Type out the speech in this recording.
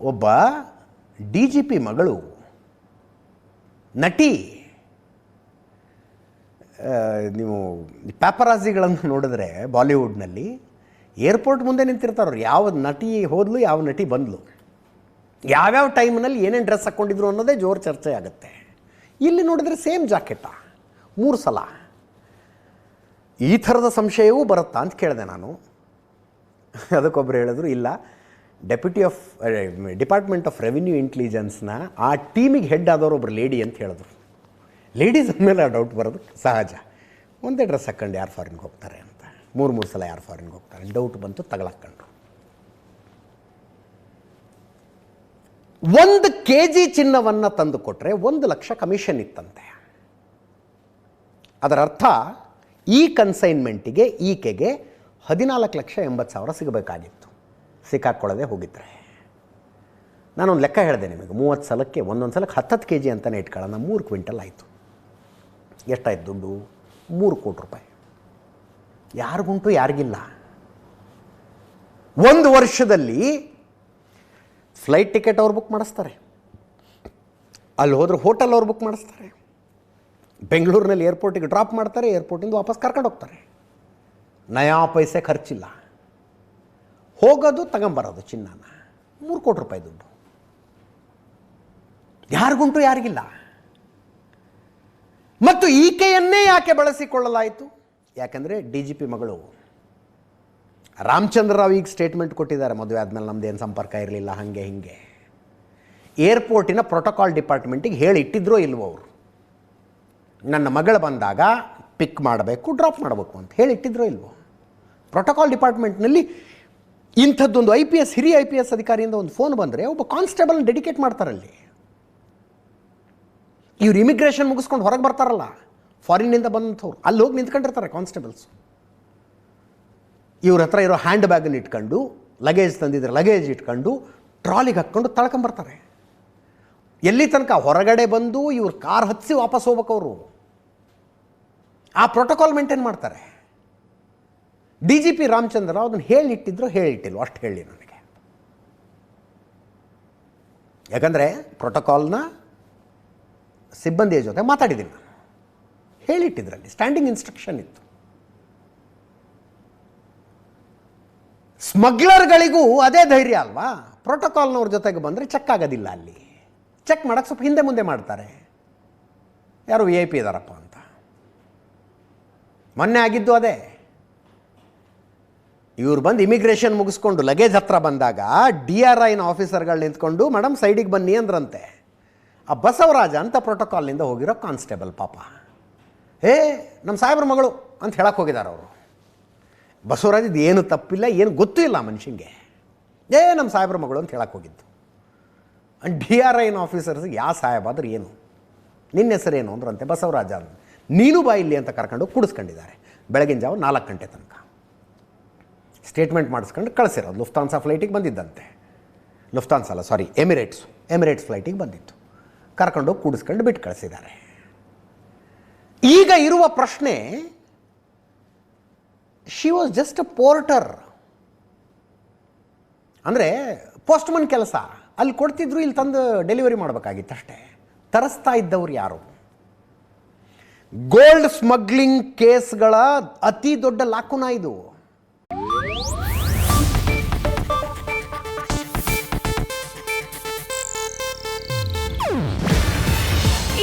ಒಬ್ಬ D G P ಮಗಳು, ನಟಿ. ನೀವು ಪ್ಯಾಪರಾಜಿಗಳನ್ನು ನೋಡಿದ್ರೆ ಬಾಲಿವುಡ್ನಲ್ಲಿ ಏರ್ಪೋರ್ಟ್ ಮುಂದೆ ನಿಂತಿರ್ತಾರವ್ರು. ಯಾವ ನಟಿ ಹೋದ್ಲು, ಯಾವ ನಟಿ ಬಂದ್ಲು. ಯಾವ್ಯಾವ ಟೈಮ್ನಲ್ಲಿ ಏನೇನು ಡ್ರೆಸ್ ಹಾಕ್ಕೊಂಡಿದ್ರು ಅನ್ನೋದೇ ಜೋರು ಚರ್ಚೆ ಆಗುತ್ತೆ. ಇಲ್ಲಿ ನೋಡಿದ್ರೆ ಸೇಮ್ ಜಾಕೆಟ, ಮೂರು ಸಲ. ಈ ಥರದ ಸಂಶಯವೂ ಬರುತ್ತಾ ಅಂತ ಕೇಳಿದೆ ನಾನು. ಅದಕ್ಕೊಬ್ಬರು ಹೇಳಿದ್ರು, ಇಲ್ಲ. Deputy of department of revenue ಇಂಟೆಲಿಜೆನ್ಸ್ನ ಆ ಟೀಮಿಗೆ ಹೆಡ್ ಆದವರು ಒಬ್ಬರು ಲೇಡಿ ಅಂತ ಹೇಳಿದ್ರು. ಲೇಡೀಸ್ ಅಂದಮೇಲೆ ಆ ಡೌಟ್ ಬರೋದು ಸಹಜ. ಒಂದೇ ಡ್ರೆಸ್ ಹಾಕ್ಕೊಂಡು ಯಾರು ಫಾರಿನ್ಗೆ ಹೋಗ್ತಾರೆ ಅಂತ. ಮೂರು ಮೂರು ಸಲ ಯಾರು ಫಾರಿನ್ಗೆ ಹೋಗ್ತಾರೆ. ಡೌಟ್ ಬಂತು ತಗೊಳಕ್ಕೊಂಡ್ರು ಒಂದು ಕೆ ಜಿ ಚಿನ್ನವನ್ನು ತಂದು ಕೊಟ್ಟರೆ ಒಂದು ಲಕ್ಷ ಕಮಿಷನ್ ಇತ್ತಂತೆ. ಅದರ ಅರ್ಥ, ಈ ಕನ್ಸೈನ್ಮೆಂಟಿಗೆ ಈಕೆಗೆ ಹದಿನಾಲ್ಕು ಲಕ್ಷ ಎಂಬತ್ತು ಸಾವಿರ ಸಿಗಬೇಕಾಗಿತ್ತು. ಸಿಕ್ಕಾಕ್ಕೊಳ್ಳದೆ ಹೋಗಿದ್ರೆ. ನಾನೊಂದು ಲೆಕ್ಕ ಹೇಳಿದೆ ನಿಮಗೆ, ಮೂವತ್ತು ಸಲಕ್ಕೆ, ಒಂದೊಂದು ಸಲಕ್ಕೆ ಹತ್ತತ್ತು ಕೆ ಜಿ ಅಂತಲೇ ಇಟ್ಕೊಳ್ಳೋಣ, ಮೂರು ಕ್ವಿಂಟಲ್ ಆಯಿತು. ಎಷ್ಟಾಯ್ತು ದುಡ್ಡು? ಮೂರು ಕೋಟಿ ರೂಪಾಯಿ. ಯಾರಿಗುಂಟು, ಯಾರಿಗಿಲ್ಲ. ಒಂದು ವರ್ಷದಲ್ಲಿ ಫ್ಲೈಟ್ ಟಿಕೆಟ್ ಅವ್ರು ಬುಕ್ ಮಾಡಿಸ್ತಾರೆ. ಅಲ್ಲಿ ಹೋದ್ರೆ ಹೋಟೆಲ್ ಅವ್ರು ಬುಕ್ ಮಾಡಿಸ್ತಾರೆ. ಬೆಂಗಳೂರಿನಲ್ಲಿ ಏರ್ಪೋರ್ಟಿಗೆ ಡ್ರಾಪ್ ಮಾಡ್ತಾರೆ ಏರ್ಪೋರ್ಟಿಂದ ವಾಪಸ್ ಕರ್ಕೊಂಡು ಹೋಗ್ತಾರೆ. ನಯಾ ಪೈಸೆ ಖರ್ಚಿಲ್ಲ. ಹೋಗೋದು ತಗೊಂಬರೋದು ಚಿನ್ನನ. ಮೂರು ಕೋಟಿ ರೂಪಾಯಿ ದುಡ್ಡು. ಯಾರಿಗುಂಟು ಯಾರಿಗಿಲ್ಲ. ಮತ್ತು ಈಕೆಯನ್ನೇ ಯಾಕೆ ಬಳಸಿಕೊಳ್ಳಲಾಯಿತು? ಯಾಕಂದರೆ ಡಿ ಜಿ ಪಿ ಮಗಳು ರಾಮಚಂದ್ರ ರಾವ್ ಈಗ ಸ್ಟೇಟ್ಮೆಂಟ್ ಕೊಟ್ಟಿದ್ದಾರೆ, ಮದುವೆ ಆದಮೇಲೆ ನಮ್ಮದೇನು ಸಂಪರ್ಕ ಇರಲಿಲ್ಲ, ಹಾಗೆ ಹಿಂಗೆ. ಏರ್ಪೋರ್ಟಿನ ಪ್ರೋಟೋಕಾಲ್ ಡಿಪಾರ್ಟ್ಮೆಂಟಿಗೆ ಹೇಳಿ ಇಟ್ಟಿದ್ರೋ ಇಲ್ವೋ ಅವರು. ನನ್ನ ಮಗಳು ಬಂದಾಗ ಪಿಕ್ ಮಾಡಬೇಕು ಡ್ರಾಪ್ ಮಾಡಬೇಕು ಅಂತ ಹೇಳಿ ಇಟ್ಟಿದ್ರೋ ಇಲ್ವೋ ಪ್ರೋಟೋಕಾಲ್ ಡಿಪಾರ್ಟ್ಮೆಂಟ್ನಲ್ಲಿ ಇಂಥದ್ದೊಂದು ಐ ಪಿ ಎಸ್ ಹಿರಿಯ ಐ ಪಿ ಎಸ್ ಅಧಿಕಾರಿಯಿಂದ ಒಂದು ಫೋನ್ ಬಂದರೆ ಒಬ್ಬ ಕಾನ್ಸ್ಟೇಬಲ್ ಡೆಡಿಕೇಟ್ ಮಾಡ್ತಾರಲ್ಲಿ ಇವ್ರು ಇಮಿಗ್ರೇಷನ್ ಮುಗಿಸ್ಕೊಂಡು ಹೊರಗೆ ಬರ್ತಾರಲ್ಲ ಫಾರಿನ್ನಿಂದ ಬಂದಂಥವ್ರು. ಅಲ್ಲಿ ಹೋಗಿ ನಿಂತ್ಕೊಂಡಿರ್ತಾರೆ ಕಾನ್ಸ್ಟೇಬಲ್ಸ್ ಇವ್ರ ಹತ್ರ ಇರೋ ಹ್ಯಾಂಡ್ ಬ್ಯಾಗನ್ನು ಇಟ್ಕೊಂಡು ಲಗೇಜ್ ತಂದಿದ್ರೆ ಲಗೇಜ್ ಇಟ್ಕೊಂಡು ಟ್ರಾಲಿಗೆ ಹಾಕ್ಕೊಂಡು ತಳ್ಕೊಂಬರ್ತಾರೆ ಎಲ್ಲಿ ತನಕ ಹೊರಗಡೆ ಬಂದು ಇವ್ರು ಕಾರ್ ಹತ್ತಿಸಿ ವಾಪಸ್ ಹೋಗ್ಬೇಕು ಅವರು. ಆ ಪ್ರೋಟೋಕಾಲ್ ಮೇಂಟೈನ್ ಮಾಡ್ತಾರೆ. D G P Ramachandra Rao ಅದನ್ನು ಹೇಳಿಟ್ಟಿದ್ರು ಹೇಳಿಟ್ಟಿಲ್ವ ಅಷ್ಟು ಹೇಳಿ ನನಗೆ. ಯಾಕಂದರೆ ಪ್ರೋಟೋಕಾಲ್ನ ಸಿಬ್ಬಂದಿಯ ಜೊತೆ ಮಾತಾಡಿದ್ದೀನಿ ನಾನು. ಹೇಳಿಟ್ಟಿದ್ರಲ್ಲಿ ಸ್ಟ್ಯಾಂಡಿಂಗ್ ಇನ್ಸ್ಟ್ರಕ್ಷನ್ ಇತ್ತು. ಸ್ಮಗ್ಲರ್ಗಳಿಗೂ ಅದೇ ಧೈರ್ಯ ಅಲ್ವಾ? ಪ್ರೋಟೋಕಾಲ್ನವ್ರ ಜೊತೆಗೆ ಬಂದರೆ ಚೆಕ್ ಆಗೋದಿಲ್ಲ ಅಲ್ಲಿ. ಚೆಕ್ ಮಾಡೋಕ್ಕೆ ಸ್ವಲ್ಪ ಹಿಂದೆ ಮುಂದೆ ಮಾಡ್ತಾರೆ. ಯಾರು ವಿ ಐ ಪಿ ಇದಾರಪ್ಪ ಅಂತ. ಮೊನ್ನೆ ಆಗಿದ್ದು ಅದೇ. ಇವ್ರು ಬಂದು ಇಮಿಗ್ರೇಷನ್ ಮುಗಿಸ್ಕೊಂಡು ಲಗೇಜ್ ಹತ್ರ ಬಂದಾಗ ಡಿ ಆರ್ ಐನ ಆಫೀಸರ್ಗಳು ನಿಂತ್ಕೊಂಡು ಮೇಡಮ್ ಸೈಡಿಗೆ ಬನ್ನಿ ಅಂದ್ರಂತೆ. ಆ ಬಸವರಾಜ ಅಂತ ಪ್ರೋಟೋಕಾಲ್ನಿಂದ ಹೋಗಿರೋ ಕಾನ್ಸ್ಟೇಬಲ್ ಪಾಪ. ಏ ನಮ್ಮ ಸಾಹೇಬ್ರ ಮಗಳು ಅಂತ ಹೇಳಕ್ಕೆ ಹೋಗಿದ್ದಾರೆ ಅವರು. ಬಸವರಾಜದ ಏನು ತಪ್ಪಿಲ್ಲ, ಏನು ಗೊತ್ತೂ ಇಲ್ಲ ಮನುಷ್ಯಂಗೆ. ಏ ನಮ್ಮ ಸಾಹೇಬ್ರ ಮಗಳು ಅಂತ ಹೇಳಕ್ಕೆ ಹೋಗಿದ್ದು. ಡಿ ಆರ್ ಐನ ಆಫೀಸರ್ಸ್ಗೆ ಯಾವ ಸಾಹೇಬ್ ಆದ್ರೆ ಏನು? ನಿನ್ನ ಹೆಸರೇನು? ಅಂದ್ರಂತೆ ಬಸವರಾಜ ನೀನು ಬಾ ಇಲ್ಲಿ ಅಂತ ಕರ್ಕೊಂಡು ಕುಡಿಸ್ಕೊಂಡಿದ್ದಾರೆ. ಬೆಳಗಿನ ಜಾವ ನಾಲ್ಕು ಗಂಟೆ ತನಕ. ಸ್ಟೇಟ್ಮೆಂಟ್ ಮಾಡಿಸ್ಕೊಂಡು ಕಳಿಸಿರೋದು ಲುಫ್ತಾನ್ಸಾ ಫ್ಲೈಟಿಗೆ ಬಂದಿದ್ದಂತೆ. ಲುಫ್ತಾನ್ಸ ಅಲ್ಲ ಸಾರಿ ಎಮಿರೇಟ್ಸ್ ಎಮಿರೇಟ್ಸ್ ಫ್ಲೈಟಿಗೆ ಬಂದಿತ್ತು. ಕರ್ಕೊಂಡು ಕೂಡಿಸ್ಕೊಂಡು ಬಿಟ್ಟು ಕಳಿಸಿದ್ದಾರೆ. ಈಗ ಇರುವ ಪ್ರಶ್ನೆ she was just a porter ಅಂದರೆ ಪೋಸ್ಟ್ಮನ್ ಕೆಲಸ. ಅಲ್ಲಿ ಕೊಡ್ತಿದ್ರು, ಇಲ್ಲಿ ತಂದು ಡೆಲಿವರಿ ಮಾಡಬೇಕಾಗಿತ್ತು ಅಷ್ಟೇ. ತರಿಸ್ತಾ ಇದ್ದವ್ರು ಯಾರು? ಗೋಲ್ಡ್ ಸ್ಮಗ್ಲಿಂಗ್ ಕೇಸ್ಗಳ ಅತಿ ದೊಡ್ಡ ಲಾಕುನ ಇದು.